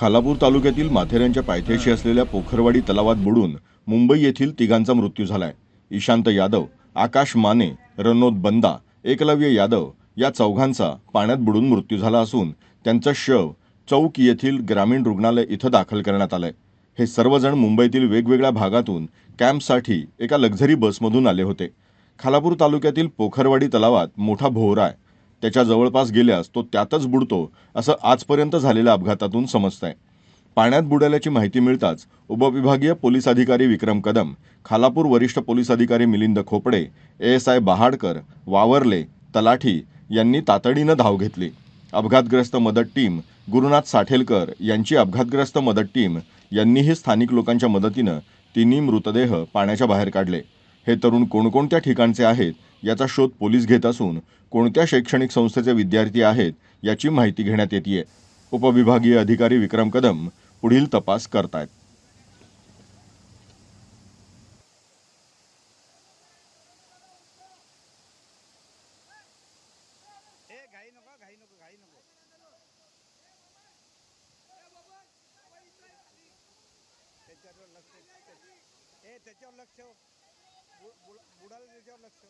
खालापूर तालुक्यातील माथेऱ्यांच्या पायथ्याशी असलेल्या पोखरवाडी तलावात बुडून मुंबई येथील तिघांचा मृत्यू झालाय. ईशांत यादव आकाश माने रनोद बंदा एकलव्य यादव या चौघांचा पाण्यात बुडून मृत्यू झाला असून त्यांचं शव चौक येथील ग्रामीण रुग्णालय इथं दाखल करण्यात आलंय. हे सर्वजण मुंबईतील वेगवेगळ्या भागातून कॅम्पसाठी एका लक्झरी बसमधून आले होते. खालापूर तालुक्यातील पोखरवाडी तलावात मोठा भोवरा आहे. त्याच्या जवळपास गेल्यास तो त्यातच बुडतो असं आजपर्यंत झालेल्या अपघातातून समजतंय. पाण्यात बुडाल्याची माहिती मिळताच उपविभागीय पोलीस अधिकारी विक्रम कदम खालापूर वरिष्ठ पोलीस अधिकारी मिलिंद खोपडे एस आय बहाडकर वावरले तलाठी यांनी तातडीनं धाव घेतली. अपघातग्रस्त मदत टीम गुरुनाथ साठेलकर यांची अपघातग्रस्त मदत टीम यांनीही स्थानिक लोकांच्या मदतीनं तिन्ही मृतदेह पाण्याच्या बाहेर काढले. हे तरुण कोणकोणत्या ठिकाणचे आहेत याचा शोध पोलीस घेत असून कोणत्या शैक्षणिक संस्थेचे विद्यार्थी आहेत याची माहिती घेण्यात येते उपविभागीय अधिकारी विक्रम कदम पुढील तपास करतायत. ए त्याच्यावर लक्ष बुडाला त्याच्यावर लक्ष